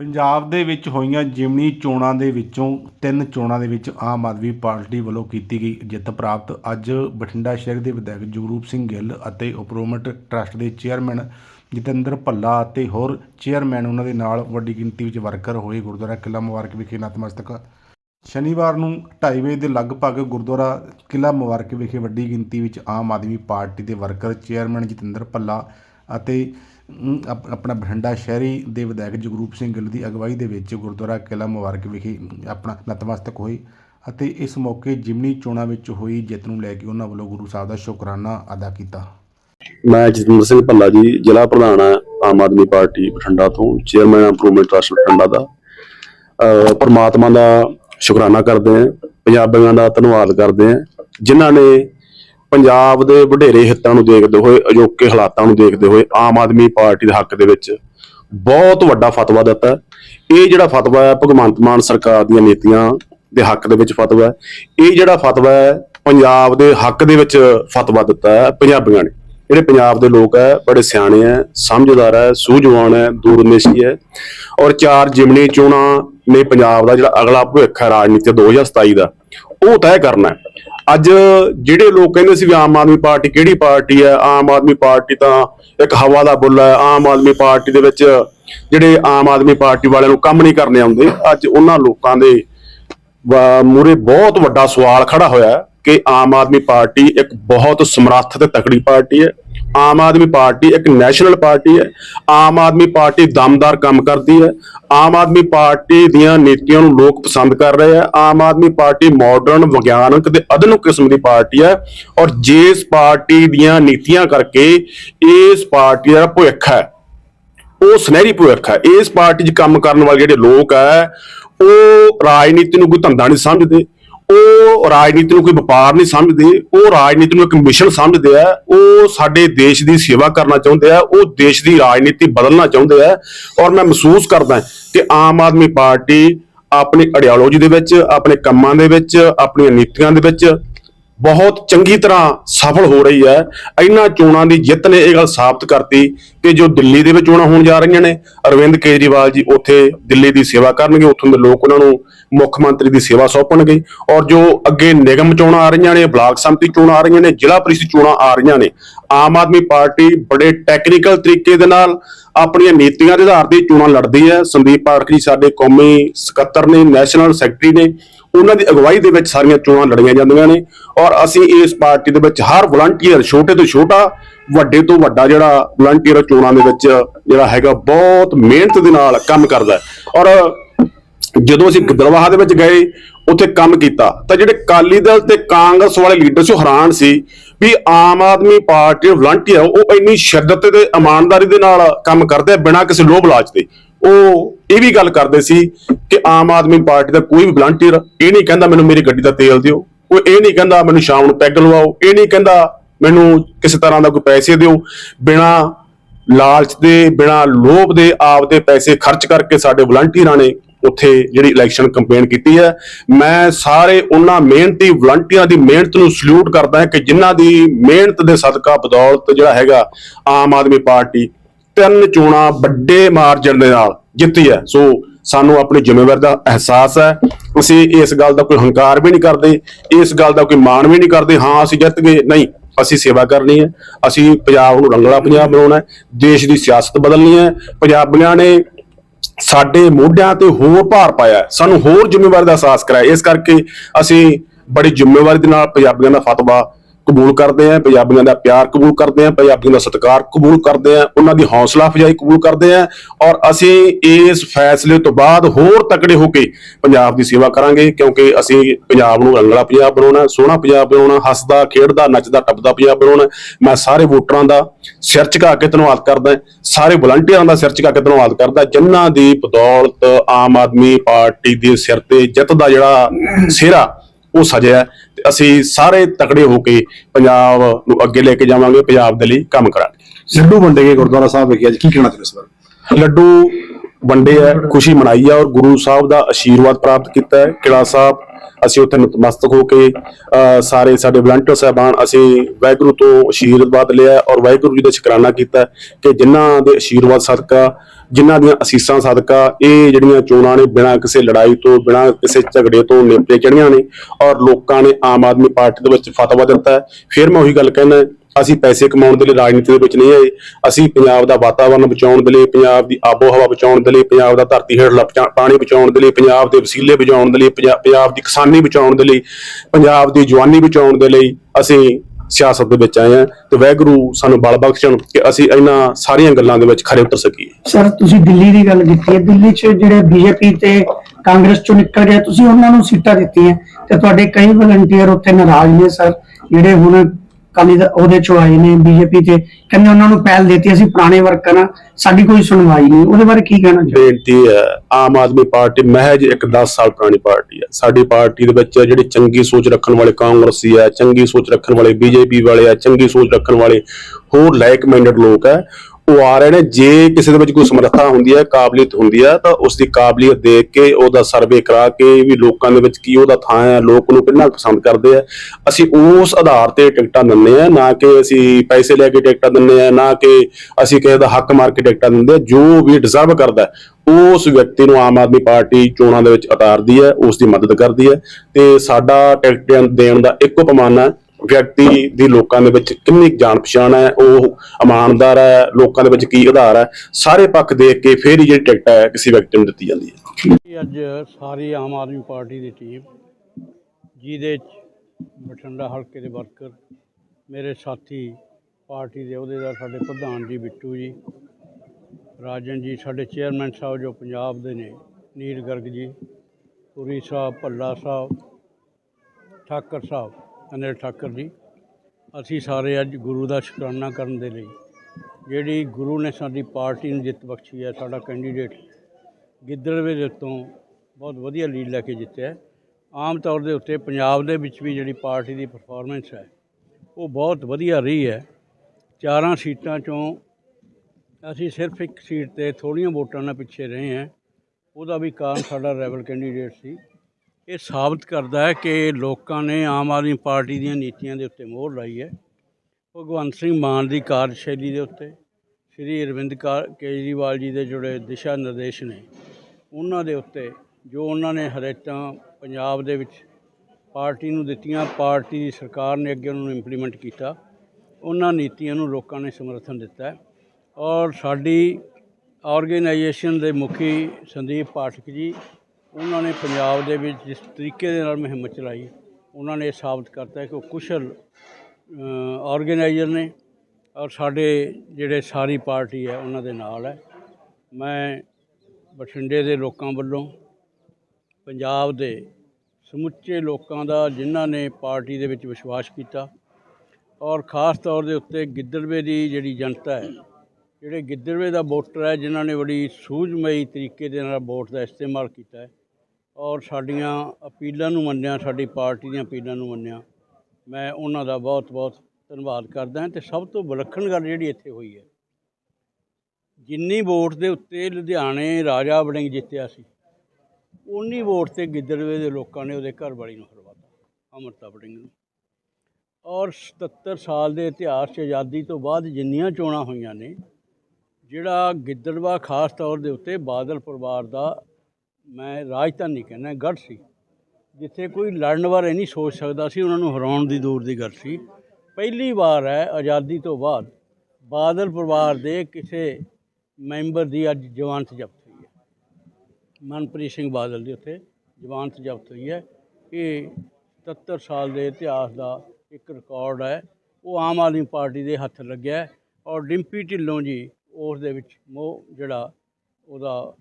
ਪੰਜਾਬ ਦੇ ਵਿੱਚ ਹੋਈਆਂ ਜਿਮਨੀ ਚੋਣਾਂ ਦੇ ਵਿੱਚੋਂ ਤਿੰਨ ਚੋਣਾਂ ਦੇ ਵਿੱਚ ਆਮ ਆਦਮੀ ਪਾਰਟੀ ਵੱਲੋਂ ਕੀਤੀ ਗਈ ਜਿੱਤ ਪ੍ਰਾਪਤ। ਅੱਜ ਬਠਿੰਡਾ ਸ਼ਹਿਰ ਦੇ ਵਿਧਾਇਕ ਜਗਰੂਪ ਸਿੰਘ ਗਿੱਲ ਅਤੇ ਉਪਰੋਮਟ ਟਰਸਟ ਦੇ ਚੇਅਰਮੈਨ ਜਤਿੰਦਰ ਭੱਲਾ ਅਤੇ ਹੋਰ ਚੇਅਰਮੈਨ ਉਹਨਾਂ ਦੇ ਨਾਲ ਵੱਡੀ ਗਿਣਤੀ ਵਿੱਚ ਵਰਕਰ ਹੋਏ ਗੁਰਦੁਆਰਾ ਕਿਲ੍ਹਾ ਮੁਬਾਰਕ ਵਿਖੇ ਨਤਮਸਤਕ। ਸ਼ਨੀਵਾਰ ਨੂੰ 2:30 ਵਜੇ ਦੇ ਲਗਭਗ ਗੁਰਦੁਆਰਾ ਕਿਲ੍ਹਾ ਮੁਬਾਰਕ ਵਿਖੇ ਵੱਡੀ ਗਿਣਤੀ ਵਿੱਚ ਆਮ ਆਦਮੀ ਪਾਰਟੀ ਦੇ ਵਰਕਰ, ਚੇਅਰਮੈਨ ਜਤਿੰਦਰ ਭੱਲਾ ਅਤੇ ਆਪਣਾ ਬਠਿੰਡਾ ਸ਼ਹਿਰੀ ਦੇ ਵਿਧਾਇਕ ਜਗਰੂਪ ਸਿੰਘ ਗਿੱਲ ਦੀ ਅਗਵਾਈ ਦੇ ਵਿੱਚ ਗੁਰਦੁਆਰਾ ਕਿਲ੍ਹਾ ਮੁਬਾਰਕ ਵਿਖੇ ਆਪਣਾ ਨਤਮਸਤਕ ਹੋਏ ਅਤੇ ਇਸ ਮੌਕੇ ਜਿਮਨੀ ਚੋਣਾਂ ਵਿੱਚ ਹੋਈ ਜਿੱਤ ਨੂੰ ਲੈ ਕੇ ਉਹਨਾਂ ਵੱਲੋਂ ਗੁਰੂ ਸਾਹਿਬ ਦਾ ਸ਼ੁਕਰਾਨਾ ਅਦਾ ਕੀਤਾ। ਮੈਂ ਜਤਿੰਦਰ ਸਿੰਘ ਭੱਲਾ ਜੀ, ਜ਼ਿਲ੍ਹਾ ਪ੍ਰਧਾਨ ਹਾਂ, ਆਮ ਆਦਮੀ ਪਾਰਟੀ ਬਠਿੰਡਾ ਤੋਂ ਚੇਅਰਮੈਨ ਇੰਪਰੂਵਮੈਂਟ ਟਰਸਟ ਬਠਿੰਡਾ ਦਾ। ਅਹ ਪ੍ਰਮਾਤਮਾ ਦਾ ਸ਼ੁਕਰਾਨਾ ਕਰਦੇ ਹਾਂ, ਪੰਜਾਬੀਆਂ ਦਾ ਧੰਨਵਾਦ ਕਰਦੇ ਹਾਂ, ਜਿਨ੍ਹਾਂ ਨੇ ਪੰਜਾਬ ਦੇ ਵਡੇਰੇ ਹਿੱਤਾਂ ਨੂੰ ਦੇਖਦੇ ਹੋਏ, ਅਜੋਕੇ ਹਾਲਾਤਾਂ ਨੂੰ ਦੇਖਦੇ ਹੋਏ ਆਮ ਆਦਮੀ ਪਾਰਟੀ ਦੇ ਹੱਕ ਦੇ ਵਿੱਚ ਬਹੁਤ ਵੱਡਾ ਫਤਵਾ ਦਿੱਤਾ ਇਹ ਜਿਹੜਾ ਫਤਵਾ ਹੈ, ਭਗਵੰਤ ਮਾਨ ਸਰਕਾਰ ਦੀਆਂ ਨੀਤੀਆਂ ਦੇ ਹੱਕ ਦੇ ਵਿੱਚ ਫਤਵਾ ਹੈ। ਇਹ ਜਿਹੜਾ ਫਤਵਾ ਹੈ, ਪੰਜਾਬ ਦੇ ਹੱਕ ਦੇ ਵਿੱਚ ਫਤਵਾ ਦਿੱਤਾ ਹੈ ਪੰਜਾਬੀਆਂ ਨੇ। ਜਿਹੜੇ ਪੰਜਾਬ ਦੇ ਲੋਕ ਹੈ, ਬੜੇ ਸਿਆਣੇ ਹੈ, ਸਮਝਦਾਰ ਹੈ, ਸੂਝਵਾਨ ਹੈ ਦੂਰਨੇਸ਼ੀ ਹੈ। ਔਰ ਚਾਰ ਜਿਮਨੀ ਚੋਣਾਂ ਨੇ ਪੰਜਾਬ ਦਾ ਜਿਹੜਾ ਅਗਲਾ ਭਵਿੱਖ ਹੈ, ਰਾਜਨੀਤੀ 2027 ਦਾ, ਉਹ ਤੈਅ ਕਰਨਾ ਹੈ। ਅੱਜ ਜਿਹੜੇ ਲੋਕ ਕਹਿੰਦੇ ਸੀ ਵੀ ਆਮ ਆਦਮੀ ਪਾਰਟੀ ਕਿਹੜੀ ਪਾਰਟੀ ਹੈ, ਆਮ ਆਦਮੀ ਪਾਰਟੀ ਤਾਂ ਇੱਕ ਹਵਾ ਦਾ ਬੁੱਲ ਹੈ, ਆਮ ਆਦਮੀ ਪਾਰਟੀ ਦੇ ਵਿੱਚ ਜਿਹੜੇ ਆਮ ਆਦਮੀ ਪਾਰਟੀ ਵਾਲਿਆਂ ਨੂੰ ਕੰਮ ਨਹੀਂ ਕਰਨੇ ਆਉਂਦੇ, ਅੱਜ ਉਹਨਾਂ ਲੋਕਾਂ ਦੇ ਮੂਰੇ ਬਹੁਤ ਵੱਡਾ ਸਵਾਲ ਖੜਾ ਹੋਇਆ ਹੈ। ਕਿ ਆਮ ਆਦਮੀ ਪਾਰਟੀ ਇੱਕ ਬਹੁਤ ਸਮਰੱਥ ਤੇ ਤਕੜੀ ਪਾਰਟੀ ਹੈ। ਆਮ ਆਦਮੀ ਪਾਰਟੀ ਇੱਕ ਨੈਸ਼ਨਲ ਪਾਰਟੀ ਹੈ। ਆਮ ਆਦਮੀ ਪਾਰਟੀ ਦਮਦਾਰ ਕੰਮ ਕਰਦੀ ਹੈ। ਆਮ ਆਦਮੀ ਪਾਰਟੀ ਦੀਆਂ ਨੀਤੀਆਂ ਨੂੰ ਲੋਕ ਪਸੰਦ ਕਰ ਰਹੇ ਆ ਆਮ ਆਦਮੀ ਪਾਰਟੀ ਮਾਡਰਨ ਵਿਗਿਆਨਕ ਤੇ ਆਧੁਨਿਕ ਕਿਸਮ ਦੀ ਪਾਰਟੀ ਹੈ ਔਰ ਜਿਸ ਪਾਰਟੀ ਦੀਆਂ ਨੀਤੀਆਂ ਕਰਕੇ ਇਸ ਪਾਰਟੀ ਦਾ ਭਵਿੱਖ ਹੈ। ਉਹ ਸੁਨਹਿਰੀ ਭਵਿੱਖ ਹੈ। ਇਸ ਪਾਰਟੀ 'ਚ ਕੰਮ ਕਰਨ ਵਾਲੇ ਜਿਹੜੇ ਲੋਕ ਹੈ, ਉਹ ਰਾਜਨੀਤੀ ਨੂੰ ਕੋਈ ਧੰਦਾ ਨਹੀਂ ਸਮਝਦੇ। ਉਹ ਰਾਜਨੀਤੀ ਨੂੰ ਕੋਈ ਵਪਾਰ ਨਹੀਂ ਸਮਝਦੇ, ਉਹ ਰਾਜਨੀਤੀ ਨੂੰ ਇੱਕ ਮਿਸ਼ਨ ਸਮਝਦੇ ਆ, ਉਹ ਸਾਡੇ ਦੇਸ਼ ਦੀ ਸੇਵਾ ਕਰਨਾ ਚਾਹੁੰਦੇ ਆ, ਉਹ ਦੇਸ਼ ਦੀ ਰਾਜਨੀਤੀ ਬਦਲਣਾ ਚਾਹੁੰਦੇ ਆ। ਔਰ ਮੈਂ ਮਹਿਸੂਸ ਕਰਦਾ ਕਿ ਆਮ ਆਦਮੀ ਪਾਰਟੀ ਆਪਣੀ ਆਈਡੀਓਲੋਜੀ ਦੇ ਵਿੱਚ, ਆਪਣੇ ਕੰਮਾਂ ਦੇ ਵਿੱਚ, ਆਪਣੀਆਂ ਨੀਤੀਆਂ ਦੇ ਵਿੱਚ ਬਹੁਤ ਚੰਗੀ ਤਰ੍ਹਾਂ ਸਫਲ ਹੋ ਰਹੀ ਹੈ। ਇਹਨਾਂ ਚੋਣਾਂ ਦੀ ਜਿੱਤ ਨੇ ਇਹ ਗੱਲ ਸਾਬਤ ਕਰਤੀ ਕਿ ਜੋ ਦਿੱਲੀ ਦੇ ਵਿੱਚ ਚੋਣਾਂ ਹੋਣ ਜਾ ਰਹੀਆਂ ਨੇ, ਅਰਵਿੰਦ ਕੇਜਰੀਵਾਲ ਜੀ ਉੱਥੇ ਦਿੱਲੀ ਦੀ ਸੇਵਾ ਕਰਨਗੇ, ਉੱਥੋਂ ਦੇ ਲੋਕ ਉਹਨਾਂ ਨੂੰ ਮੁੱਖ ਮੰਤਰੀ ਦੀ ਸੇਵਾ ਸੌਂਪਣਗੇ ਔਰ ਜੋ ਅੱਗੇ ਨਿਗਮ ਚੋਣਾਂ ਆ ਰਹੀਆਂ ਨੇ, ਬਲਾਕ ਸੰਮਤੀ ਚੋਣਾਂ ਆ ਰਹੀਆਂ ਨੇ, ਜ਼ਿਲ੍ਹਾ ਪ੍ਰੀਸ਼ਦ ਚੋਣਾਂ ਆ ਰਹੀਆਂ ਨੇ, ਆਮ ਆਦਮੀ ਪਾਰਟੀ ਬੜੇ ਟੈਕਨੀਕਲ ਤਰੀਕੇ ਦੇ ਨਾਲ ਆਪਣੀਆਂ ਨੀਤੀਆਂ ਦੇ ਆਧਾਰ ਤੇ ਚੋਣਾਂ ਲੜਦੀ ਹੈ। ਸੰਦੀਪ ਪਾਠਕ ਜੀ ਸਾਡੇ ਕੌਮੀ ਸਕੱਤਰ ਨੇ ਨੈਸ਼ਨਲ ਸੈਕਟਰੀ ਨੇ ਉਹਨਾਂ ਦੀ ਅਗਵਾਈ ਦੇ ਵਿੱਚ ਸਾਰੀਆਂ ਚੋਣਾਂ ਲੜੀਆਂ ਜਾਂਦੀਆਂ ਨੇ ਔਰ ਅਸੀਂ ਇਸ ਪਾਰਟੀ ਦੇ ਵਿੱਚ ਹਰ ਵਲੰਟੀਅਰ ਛੋਟੇ ਤੋਂ ਛੋਟਾ, ਵੱਡੇ ਤੋਂ ਵੱਡਾ ਜਿਹੜਾ ਵਲੰਟੀਅਰ ਚੋਣਾਂ ਦੇ ਵਿੱਚ ਜਿਹੜਾ ਹੈਗਾ ਬਹੁਤ ਮਿਹਨਤ ਦੇ ਨਾਲ ਕੰਮ ਕਰਦਾ ਔਰ ਜਦੋਂ ਅਸੀਂ ਗਿੱਦੜਵਾਹਾ ਦੇ ਵਿੱਚ ਗਏ, ਉੱਥੇ ਕੰਮ ਕੀਤਾ, ਤਾਂ ਜਿਹੜੇ ਕਾਲੀ ਦਲ ਤੇ ਕਾਂਗਰਸ ਵਾਲੇ ਲੀਡਰ ਸੀ, ਉਹ ਹੈਰਾਨ ਸੀ ਵੀ ਆਮ ਆਦਮੀ ਪਾਰਟੀ ਵਲੰਟੀਅਰ ਉਹ ਇੰਨੀ ਸ਼ਿੱਦਤ ਤੇ ਇਮਾਨਦਾਰੀ ਦੇ ਨਾਲ ਕੰਮ ਕਰਦੇ ਆ ਬਿਨਾਂ ਕਿਸੇ ਲੋਭ ਲਾਲਚ ਦੇ। ਉਹ ਇਹ ਵੀ ਗੱਲ ਕਰਦੇ ਸੀ ਕਿ ਆਮ ਆਦਮੀ ਪਾਰਟੀ ਦਾ ਕੋਈ ਵੀ ਵਲੰਟੀਅਰ ਇਹ ਨਹੀਂ ਕਹਿੰਦਾ ਮੈਨੂੰ ਮੇਰੀ ਗੱਡੀ ਦਾ ਤੇਲ ਦਿਓ ਕੋਈ ਇਹ ਨਹੀਂ ਕਹਿੰਦਾ ਮੈਨੂੰ ਸ਼ਾਮ ਨੂੰ ਪੈਗ ਲਵਾਓ, ਇਹ ਨਹੀਂ ਕਹਿੰਦਾ ਮੈਨੂੰ ਕਿਸੇ ਤਰ੍ਹਾਂ ਦਾ ਕੋਈ ਪੈਸੇ ਦਿਓ। ਬਿਨਾਂ ਲਾਲਚ ਦੇ, ਬਿਨਾ ਲੋਭ ਦੇ ਆਪਦੇ ਪੈਸੇ ਖਰਚ ਕਰਕੇ ਸਾਡੇ ਵਲੰਟੀਅਰਾਂ ਨੇ ਉੱਥੇ ਜਿਹੜੀ ਇਲੈਕਸ਼ਨ ਕੰਪੇਨ ਕੀਤੀ ਹੈ। ਮੈਂ ਸਾਰੇ ਉਹਨਾਂ ਮਿਹਨਤੀ ਵਲੰਟੀਅਰਾਂ ਦੀ ਮਿਹਨਤ ਨੂੰ ਸਲੂਟ ਕਰਦਾ ਹਾਂ ਕਿ ਜਿਨ੍ਹਾਂ ਦੀ ਮਿਹਨਤ ਦੇ ਸਦਕਾ ਬਦੌਲਤ ਜਿਹੜਾ ਹੈਗਾ ਆਮ ਆਦਮੀ ਪਾਰਟੀ ਤਿੰਨ ਚੋਣਾਂ ਵੱਡੇ ਮਾਰਜਨ ਦੇ ਨਾਲ ਜਿੱਤੀ ਹੈ। ਸੋ ਸਾਨੂੰ ਆਪਣੀ ਜ਼ਿੰਮੇਵਾਰੀ ਦਾ ਅਹਿਸਾਸ ਹੈ। ਅਸੀਂ ਇਸ ਗੱਲ ਦਾ ਕੋਈ ਹੰਕਾਰ ਵੀ ਨਹੀਂ ਕਰਦੇ, ਇਸ ਗੱਲ ਦਾ ਕੋਈ ਮਾਣ ਵੀ ਨਹੀਂ ਕਰਦੇ, ਹਾਂ, ਅਸੀਂ ਜਿੱਤ ਗਏ। ਨਹੀਂ, ਅਸੀਂ ਸੇਵਾ ਕਰਨੀ ਹੈ। ਅਸੀਂ ਪੰਜਾਬ ਨੂੰ ਰੰਗਲਾ ਪੰਜਾਬ ਬਣਾਉਣਾ ਹੈ। ਦੇਸ਼ ਦੀ ਸਿਆਸਤ ਬਦਲਣੀ ਹੈ। ਪੰਜਾਬੀਆਂ ਨੇ ਸਾਡੇ ਮੋਢਿਆਂ ਤੇ ਹੋਰ ਭਾਰ ਪਾਇਆ ਸਾਨੂੰ ਹੋਰ ਜ਼ਿੰਮੇਵਾਰੀ ਦਾ ਅਹਿਸਾਸ ਕਰਾਇਆ ਇਸ ਕਰਕੇ ਅਸੀਂ ਬੜੀ ਜ਼ਿੰਮੇਵਾਰੀ ਦੇ ਨਾਲ ਪੰਜਾਬੀਆਂ ਦਾ ਫਤਵਾ ਕਬੂਲ ਕਰਦੇ ਹਾਂ ਪੰਜਾਬੀਆਂ ਦਾ ਪਿਆਰ ਕਬੂਲ ਕਰਦੇ ਹਾਂ ਪੰਜਾਬੀਆਂ ਦਾ ਸਤਿਕਾਰ ਕਬੂਲ ਕਰਦੇ ਹਾਂ ਉਹਨਾਂ ਦੀ ਹੌਸਲਾ ਅਫਜ਼ਾਈ ਕਬੂਲ ਕਰਦੇ ਹਾਂ ਔਰ ਅਸੀਂ ਇਸ ਫੈਸਲੇ ਤੋਂ ਬਾਅਦ ਹੋਰ ਤਕੜੇ ਹੋ ਕੇ ਪੰਜਾਬ ਦੀ ਸੇਵਾ ਕਰਾਂਗੇ ਕਿਉਂਕਿ ਅਸੀਂ ਪੰਜਾਬ ਨੂੰ ਰੰਗਲਾ ਪੰਜਾਬ ਬਣਾਉਣਾ, ਸੋਹਣਾ ਪੰਜਾਬ ਬਣਾਉਣਾ, ਹੱਸਦਾ, ਖੇਡਦਾ, ਨੱਚਦਾ, ਟੱਪਦਾ ਪੰਜਾਬ ਬਣਾਉਣਾ, ਮੈਂ ਸਾਰੇ ਵੋਟਰਾਂ ਦਾ ਸਿਰ ਝੁਕਾ ਕੇ ਧੰਨਵਾਦ ਕਰਦਾ, ਸਾਰੇ ਵਲੰਟੀਅਰਾਂ ਦਾ ਸਿਰ ਝੁਕਾ ਕੇ ਧੰਨਵਾਦ ਕਰਦਾ ਜਿਨ੍ਹਾਂ ਦੀ ਬਦੌਲਤ ਆਮ ਆਦਮੀ ਪਾਰਟੀ ਦੇ ਸਿਰ ਤੇ ਜਿੱਤ ਦਾ ਜਿਹੜਾ ਸਿਹਰਾ ਉਹ ਸਜਿਆ ਤੇ ਅਸੀਂ ਸਾਰੇ ਤਕੜੇ ਹੋ ਕੇ ਪੰਜਾਬ ਨੂੰ ਅੱਗੇ ਲੈ ਕੇ ਜਾਵਾਂਗੇ ਪੰਜਾਬ ਦੇ ਲਈ ਕੰਮ ਕਰਾਂਗੇ। ਲੱਡੂ ਵੰਡੇ ਗਏ ਗੁਰਦੁਆਰਾ ਸਾਹਿਬ ਵਿਖੇ ਅੱਜ ਕੀ ਕਹਿਣਾ ਚਾਹੁੰਦੇ ਇਸ ਲੱਡੂ ਵੰਡੇ ਹੈ ਖੁਸ਼ੀ ਮਨਾਈ ਹੈ ਔਰ ਗੁਰੂ ਸਾਹਿਬ ਦਾ ਆਸ਼ੀਰਵਾਦ ਪ੍ਰਾਪਤ ਕੀਤਾ ਹੈ ਕਿਲਾ ਸਾਹਿਬ ਅਸੀਂ ਉੱਥੇ ਨਤਮਸਤਕ ਹੋ ਕੇ ਅਹ, ਸਾਰੇ ਸਾਡੇ ਵਲੰਟੀਅਰ ਸਾਹਿਬਾਨ ਅਸੀਂ ਵਾਹਿਗੁਰੂ ਤੋਂ ਆਸ਼ੀਰਵਾਦ ਲਿਆ ਔਰ ਵਾਹਿਗੁਰੂ ਜੀ ਦਾ ਸ਼ੁਕਰਾਨਾ ਕੀਤਾ ਕਿ ਜਿਨ੍ਹਾਂ ਦੇ ਆਸ਼ੀਰਵਾਦ ਸਦਕਾ ਜਿਨ੍ਹਾਂ ਦੀਆਂ ਅਸੀਸਾਂ ਸਦਕਾ ਇਹ ਜਿਹੜੀਆਂ ਚੋਣਾਂ ਨੇ ਬਿਨਾਂ ਕਿਸੇ ਲੜਾਈ ਤੋਂ ਬਿਨਾਂ ਕਿਸੇ ਝਗੜੇ ਤੋਂ ਨਿਪਟੇ ਚੜੀਆਂ ਨੇ ਔਰ ਲੋਕਾਂ ਨੇ ਆਮ ਆਦਮੀ ਪਾਰਟੀ ਦੇ ਵਿੱਚ ਫਤਵਾ ਦਿੱਤਾ ਫਿਰ ਮੈਂ ਉਹੀ ਗੱਲ ਕਹਿੰਦਾ ਅਸੀਂ ਪੈਸੇ ਕਮਾਉਣ ਦੇ ਲਈ ਰਾਜਨੀਤੀ ਦੇ ਵਿੱਚ ਨਹੀਂ ਆਏ। ਅਸੀਂ ਪੰਜਾਬ ਦਾ ਵਾਤਾਵਰਣ ਬਚਾਉਣ ਦੇ ਲਈ, ਪੰਜਾਬ ਦੀ ਆਬੋ ਹਵਾ ਬਚਾਉਣ ਦੇ ਲਈ, ਪੰਜਾਬ ਦਾ ਧਰਤੀ ਹੇਠਲਾ ਪਾਣੀ ਬਚਾਉਣ ਦੇ ਲਈ, ਪੰਜਾਬ ਦੇ ਵਸੀਲੇ ਬਚਾਉਣ ਦੇ ਲਈ ਪੰਜਾਬ ਦੀ ਕਿਸਾਨੀ ਬਚਾਉਣ ਦੇ ਲਈ, ਪੰਜਾਬ ਦੀ ਜਵਾਨੀ ਬਚਾਉਣ ਦੇ ਲਈ ਅਸੀਂ ਸਿਆਸਤ ਦੇ ਵਿੱਚ ਆਏ ਹਾਂ ਤੇ ਵਾਹਿਗੁਰੂ ਸਾਨੂੰ ਬਲ ਬਖਸ਼ਣ ਕਿ ਅਸੀਂ ਇਹਨਾਂ ਸਾਰੀਆਂ ਗੱਲਾਂ ਦੇ ਵਿੱਚ ਖਰੇ ਉਤਰ ਸਕੀਏ। ਸਰ, ਤੁਸੀਂ ਦਿੱਲੀ ਦੀ ਗੱਲ ਕੀਤੀ ਹੈ। ਦਿੱਲੀ 'ਚ ਜਿਹੜੇ ਬੀਜੇਪੀ ਤੇ ਕਾਂਗਰਸ ਚੋਂ ਨਿਕਲ ਗਏ ਤੁਸੀਂ ਉਹਨਾਂ ਨੂੰ ਸੀਟਾਂ ਦਿੱਤੀਆਂ। ਤੇ ਤੁਹਾਡੇ ਕਈ ਵਲੰਟੀਅਰ ਉੱਥੇ ਨਾਰਾਜ਼ ਨੇ, ਸਰ, ਜਿਹੜੇ ਹੁਣ ਕਾਲੀ ਦਾ ਉਹਦੇ ਚੋਂ ਆਏ ਨੇ, ਬੀਜੇਪੀ ਤੇ। ਕਹਿੰਦੇ ਉਹਨਾਂ ਨੂੰ ਪਹਿਲ ਦਿੱਤੀ, ਅਸੀਂ ਪੁਰਾਣੇ ਵਰਕਰ ਹਾਂ, ਸਾਡੀ ਕੋਈ ਸੁਣਵਾਈ ਨਹੀਂ। ਉਹਦੇ ਬਾਰੇ ਕੀ ਕਹਿਣਾ ਚਾਹੁੰਦੇ ਬੇਨਤੀ ਹੈ, ਆਮ ਆਦਮੀ ਪਾਰਟੀ ਮਹਿਜ ਇੱਕ 10 ਸਾਲ ਪੁਰਾਣੀ ਪਾਰਟੀ ਹੈ। ਸਾਡੀ ਪਾਰਟੀ ਦੇ ਵਿੱਚ ਜਿਹੜੇ ਚੰਗੀ ਸੋਚ ਰੱਖਣ ਵਾਲੇ ਕਾਂਗਰਸੀ ਹੈ, ਚੰਗੀ ਸੋਚ ਰੱਖਣ ਵਾਲੇ ਬੀਜੇਪੀ ਵਾਲੇ ਆ ਚੰਗੀ ਸੋਚ ਰੱਖਣ ਵਾਲੇ ਹੋਰ ਲਾਇਕ ਮਾਈਂਡਡ ਲੋਕ ਹੈ ਉਹ ਆ ਰਹੇ ਨੇ, ਜੇ ਕਿਸੇ ਦੇ ਵਿੱਚ ਕੋਈ ਸਮਰੱਥਾ ਹੁੰਦੀ ਹੈ, ਕਾਬਲੀਅਤ ਹੁੰਦੀ ਹੈ, ਤਾਂ ਉਸ ਦੀ ਕਾਬਲੀਅਤ ਦੇਖ ਕੇ ਉਹਦਾ ਸਰਵੇ ਕਰਾ ਕੇ ਵੀ ਲੋਕਾਂ ਦੇ ਵਿੱਚ ਕੀ ਉਹਦਾ ਥਾਂ ਹੈ, ਲੋਕ ਉਹਨੂੰ ਕਿੰਨਾ ਕੁ ਪਸੰਦ ਕਰਦੇ ਆ। ਅਸੀਂ ਉਸ ਆਧਾਰ ਤੇ ਟਿਕਟਾਂ ਦਿੰਦੇ ਆ ਨਾ ਕਿ ਅਸੀਂ ਪੈਸੇ ਲੈ ਕੇ ਟਿਕਟਾਂ ਦਿੰਦੇ ਆ ਨਾ ਕਿ ਅਸੀਂ ਕਿਸੇ ਦਾ ਹੱਕ ਮਾਰ ਕੇ ਟਿਕਟਾਂ ਦਿੰਦੇ ਆ ਜੋ ਵੀ ਡਿਜ਼ਰਵ ਕਰਦਾ ਉਸ ਵਿਅਕਤੀ ਨੂੰ ਆਮ ਆਦਮੀ ਪਾਰਟੀ ਚੋਣਾਂ ਦੇ ਵਿੱਚ ਉਤਾਰਦੀ ਹੈ, ਉਸ ਦੀ ਮਦਦ ਕਰਦੀ ਹੈ। ਤੇ ਸਾਡਾ ਟਿਕਟ ਦੇਣ ਦਾ ਇੱਕੋ ਪੈਮਾਨਾ ਹੈ ਵਿਅਕਤੀ ਦੀ ਲੋਕਾਂ ਦੇ ਵਿੱਚ ਕਿੰਨੀ ਜਾਣ ਪਛਾਣ ਹੈ, ਉਹ ਇਮਾਨਦਾਰ ਹੈ, ਲੋਕਾਂ ਦੇ ਵਿੱਚ ਕੀ ਆਧਾਰ ਹੈ, ਸਾਰੇ ਪੱਖ ਦੇਖ ਕੇ ਫਿਰ ਹੀ ਜਿਹੜੀ ਟਿਕਟ ਹੈ ਕਿਸੇ ਵਿਅਕਤੀ ਨੂੰ ਦਿੱਤੀ ਜਾਂਦੀ ਹੈ। ਅੱਜ ਸਾਰੀ ਆਮ ਆਦਮੀ ਪਾਰਟੀ ਦੀ ਟੀਮ, ਜਿਹਦੇ 'ਚ ਬਠਿੰਡਾ ਹਲਕੇ ਦੇ ਵਰਕਰ, ਮੇਰੇ ਸਾਥੀ ਪਾਰਟੀ ਦੇ ਅਹੁਦੇਦਾਰ ਸਾਡੇ ਪ੍ਰਧਾਨ ਜੀ ਬਿੱਟੂ ਜੀ, ਰਾਜਨ ਜੀ, ਸਾਡੇ ਚੇਅਰਮੈਨ ਸਾਹਿਬ ਜੋ ਪੰਜਾਬ ਦੇ ਨੇ, ਨੀਲ ਗਰਗ ਜੀ, ਪੁਰੀ ਸਾਹਿਬ, ਭੱਲਾ ਸਾਹਿਬ, ਠਾਕਰ ਸਾਹਿਬ ਅਨਿਲ ਠਾਕਰ ਜੀ, ਅਸੀਂ ਸਾਰੇ ਅੱਜ ਗੁਰੂ ਦਾ ਸ਼ੁਕਰਾਨਾ ਕਰਨ ਦੇ ਲਈ, ਜਿਹੜੀ ਗੁਰੂ ਨੇ ਸਾਡੀ ਪਾਰਟੀ ਨੂੰ ਜਿੱਤ ਬਖਸ਼ੀ ਹੈ, ਸਾਡਾ ਕੈਂਡੀਡੇਟ ਗਿੱਦੜਵੇ ਦੇ ਉੱਤੋਂ ਬਹੁਤ ਵਧੀਆ ਲੀਡ ਲੈ ਕੇ ਜਿੱਤਿਆ ਆਮ ਤੌਰ ਦੇ ਉੱਤੇ ਪੰਜਾਬ ਦੇ ਵਿੱਚ ਵੀ ਜਿਹੜੀ ਪਾਰਟੀ ਦੀ ਪਰਫਾਰਮੈਂਸ ਹੈ, ਉਹ ਬਹੁਤ ਵਧੀਆ ਰਹੀ ਹੈ। ਚਾਰਾਂ ਸੀਟਾਂ ਚੋਂ ਅਸੀਂ ਸਿਰਫ ਇੱਕ ਸੀਟ ਤੇ ਥੋੜ੍ਹੀਆਂ ਵੋਟਾਂ ਨਾਲ ਪਿੱਛੇ ਰਹੇ ਹਾਂ, ਉਹਦਾ ਵੀ ਕਾਰਨ ਸਾਡਾ ਰੈਬਲ ਕੈਂਡੀਡੇਟ ਸੀ। ਇਹ ਸਾਬਤ ਕਰਦਾ ਹੈ ਕਿ ਲੋਕਾਂ ਨੇ ਆਮ ਆਦਮੀ ਪਾਰਟੀ ਦੀਆਂ ਨੀਤੀਆਂ ਦੇ ਉੱਤੇ ਮੋਹਰ ਲਾਈ ਹੈ। ਭਗਵੰਤ ਸਿੰਘ ਮਾਨ ਦੀ ਕਾਰਜਸ਼ੈਲੀ ਦੇ ਉੱਤੇ ਸ਼੍ਰੀ ਅਰਵਿੰਦ ਕਾ- ਕੇਜਰੀਵਾਲ ਜੀ ਦੇ ਜਿਹੜੇ ਦਿਸ਼ਾ ਨਿਰਦੇਸ਼ ਨੇ ਉਹਨਾਂ ਦੇ ਉੱਤੇ ਜੋ ਉਹਨਾਂ ਨੇ ਹਦਾਇਤਾਂ ਪੰਜਾਬ ਦੇ ਵਿੱਚ ਪਾਰਟੀ ਨੂੰ ਦਿੱਤੀਆਂ, ਪਾਰਟੀ ਦੀ ਸਰਕਾਰ ਨੇ ਅੱਗੇ ਉਹਨਾਂ ਨੂੰ ਇੰਪਲੀਮੈਂਟ ਕੀਤਾ, ਉਹਨਾਂ ਨੀਤੀਆਂ ਨੂੰ ਲੋਕਾਂ ਨੇ ਸਮਰਥਨ ਦਿੱਤਾ ਹੈ। ਔਰ ਸਾਡੀ ਆਰਗੇਨਾਈਜੇਸ਼ਨ ਦੇ ਮੁਖੀ ਸੰਦੀਪ ਪਾਠਕ ਜੀ ਉਹਨਾਂ ਨੇ ਪੰਜਾਬ ਦੇ ਵਿੱਚ ਜਿਸ ਤਰੀਕੇ ਦੇ ਨਾਲ ਮੁਹਿੰਮ ਚਲਾਈ, ਉਹਨਾਂ ਨੇ ਇਹ ਸਾਬਤ ਕਰਤਾ ਕਿ ਉਹ ਕੁਸ਼ਲ ਆਰਗੇਨਾਈਜ਼ਰ ਨੇ ਔਰ ਸਾਡੇ ਜਿਹੜੇ ਸਾਰੀ ਪਾਰਟੀ ਹੈ ਉਹਨਾਂ ਦੇ ਨਾਲ ਹੈ। ਮੈਂ ਬਠਿੰਡੇ ਦੇ ਲੋਕਾਂ ਵੱਲੋਂ ਪੰਜਾਬ ਦੇ ਸਮੁੱਚੇ ਲੋਕਾਂ ਦਾ ਜਿਨ੍ਹਾਂ ਨੇ ਪਾਰਟੀ ਦੇ ਵਿੱਚ ਵਿਸ਼ਵਾਸ ਕੀਤਾ ਔਰ ਖ਼ਾਸ ਤੌਰ ਦੇ ਉੱਤੇ ਗਿੱਦੜਵੇ ਦੀ ਜਿਹੜੀ ਜਨਤਾ ਹੈ, ਜਿਹੜੇ ਗਿੱਦੜਵੇ ਦਾ ਵੋਟਰ ਹੈ, ਜਿਨ੍ਹਾਂ ਨੇ ਬੜੀ ਸੂਝਮਈ ਤਰੀਕੇ ਦੇ ਨਾਲ ਵੋਟ ਦਾ ਇਸਤੇਮਾਲ ਕੀਤਾ ਹੈ ਔਰ ਸਾਡੀਆਂ ਅਪੀਲਾਂ ਨੂੰ ਮੰਨਿਆ, ਸਾਡੀ ਪਾਰਟੀ ਦੀਆਂ ਅਪੀਲਾਂ ਨੂੰ ਮੰਨਿਆ। ਮੈਂ ਉਹਨਾਂ ਦਾ ਬਹੁਤ ਬਹੁਤ ਧੰਨਵਾਦ ਕਰਦਾ ਹਾਂ ਤੇ ਸਭ ਤੋਂ ਵਿਲੱਖਣ ਗੱਲ ਜਿਹੜੀ ਇੱਥੇ ਹੋਈ ਹੈ। ਜਿੰਨੀ ਵੋਟ ਦੇ ਉੱਤੇ ਲੁਧਿਆਣੇ ਰਾਜਾ ਵੜਿੰਗ ਜਿੱਤਿਆ ਸੀ ਉਨੀ ਵੋਟ ਤੇ ਗਿੱਦੜਵੇ ਦੇ ਲੋਕਾਂ ਨੇ ਉਹਦੇ ਘਰ ਵਾਲੀ ਨੂੰ ਹਰਵਾਤਾ, ਅਮਰਤਾ ਵੜਿੰਗ ਨੂੰ। ਔਰ 77 ਸਾਲ ਦੇ ਇਤਿਹਾਸ 'ਚ ਆਜ਼ਾਦੀ ਤੋਂ ਬਾਅਦ ਜਿੰਨੀਆਂ ਚੋਣਾਂ ਹੋਈਆਂ ਨੇ, ਜਿਹੜਾ ਗਿੱਦੜਵਾ ਖਾਸ ਤੌਰ ਦੇ ਉੱਤੇ ਬਾਦਲ ਪਰਿਵਾਰ ਦਾ ਮੈਂ ਰਾਜਧਾਨੀ ਕਹਿੰਦਾ, ਗੜ੍ਹ ਸੀ। ਜਿੱਥੇ ਕੋਈ ਲੜਨ ਬਾਰੇ ਨਹੀਂ ਸੋਚ ਸਕਦਾ ਸੀ, ਉਹਨਾਂ ਨੂੰ ਹਰਾਉਣ ਦੀ ਦੂਰ ਦੀ ਗੱਲ ਸੀ। ਪਹਿਲੀ ਵਾਰ ਹੈ, ਆਜ਼ਾਦੀ ਤੋਂ ਬਾਅਦ ਬਾਦਲ ਪਰਿਵਾਰ ਦੇ ਕਿਸੇ ਮੈਂਬਰ ਦੀ ਅੱਜ ਜਵਾਨਤ ਜ਼ਬਤ ਹੋਈ ਹੈ। ਮਨਪ੍ਰੀਤ ਸਿੰਘ ਬਾਦਲ ਦੀ ਉੱਥੇ ਜਵਾਨਤ ਜ਼ਬਤ ਹੋਈ ਹੈ ਇਹ 77 ਸਾਲ ਦੇ ਇਤਿਹਾਸ ਦਾ ਇੱਕ ਰਿਕਾਰਡ ਹੈ। ਉਹ ਆਮ ਆਦਮੀ ਪਾਰਟੀ ਦੇ ਹੱਥ ਲੱਗਿਆ ਔਰ ਡਿੰਪੀ ਢਿੱਲੋਂ ਜੀ, ਉਸ ਦੇ ਵਿੱਚ ਮੋਹ ਜਿਹੜਾ ਉਹਦਾ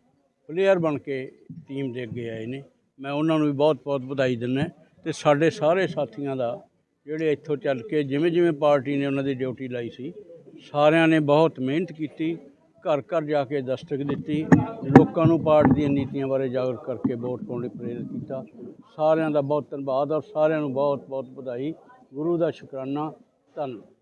ਪਲੇਅਰ ਬਣ ਕੇ ਟੀਮ ਦੇ ਅੱਗੇ ਆਏ ਨੇ। ਮੈਂ ਉਹਨਾਂ ਨੂੰ ਵੀ ਬਹੁਤ ਬਹੁਤ ਵਧਾਈ ਦਿੰਦਾ ਤੇ ਸਾਡੇ ਸਾਰੇ ਸਾਥੀਆਂ ਦਾ ਜਿਹੜੇ ਇੱਥੋਂ ਚੱਲ ਕੇ ਜਿਵੇਂ ਜਿਵੇਂ ਪਾਰਟੀ ਨੇ ਉਹਨਾਂ ਦੀ ਡਿਊਟੀ ਲਾਈ ਸੀ, ਸਾਰਿਆਂ ਨੇ ਬਹੁਤ ਮਿਹਨਤ ਕੀਤੀ, ਘਰ ਘਰ ਜਾ ਕੇ ਦਸਤਕ ਦਿੱਤੀ, ਲੋਕਾਂ ਨੂੰ ਪਾਰਟੀ ਦੀਆਂ ਨੀਤੀਆਂ ਬਾਰੇ ਜਾਗਰੂਕ ਕਰਕੇ ਵੋਟ ਪਾਉਣ ਲਈ ਪ੍ਰੇਰਿਤ ਕੀਤਾ। ਸਾਰਿਆਂ ਦਾ ਬਹੁਤ ਧੰਨਵਾਦ ਔਰ ਸਾਰਿਆਂ ਨੂੰ ਬਹੁਤ ਬਹੁਤ ਵਧਾਈ। ਗੁਰੂ ਦਾ ਸ਼ੁਕਰਾਨਾ। ਧੰਨਵਾਦ।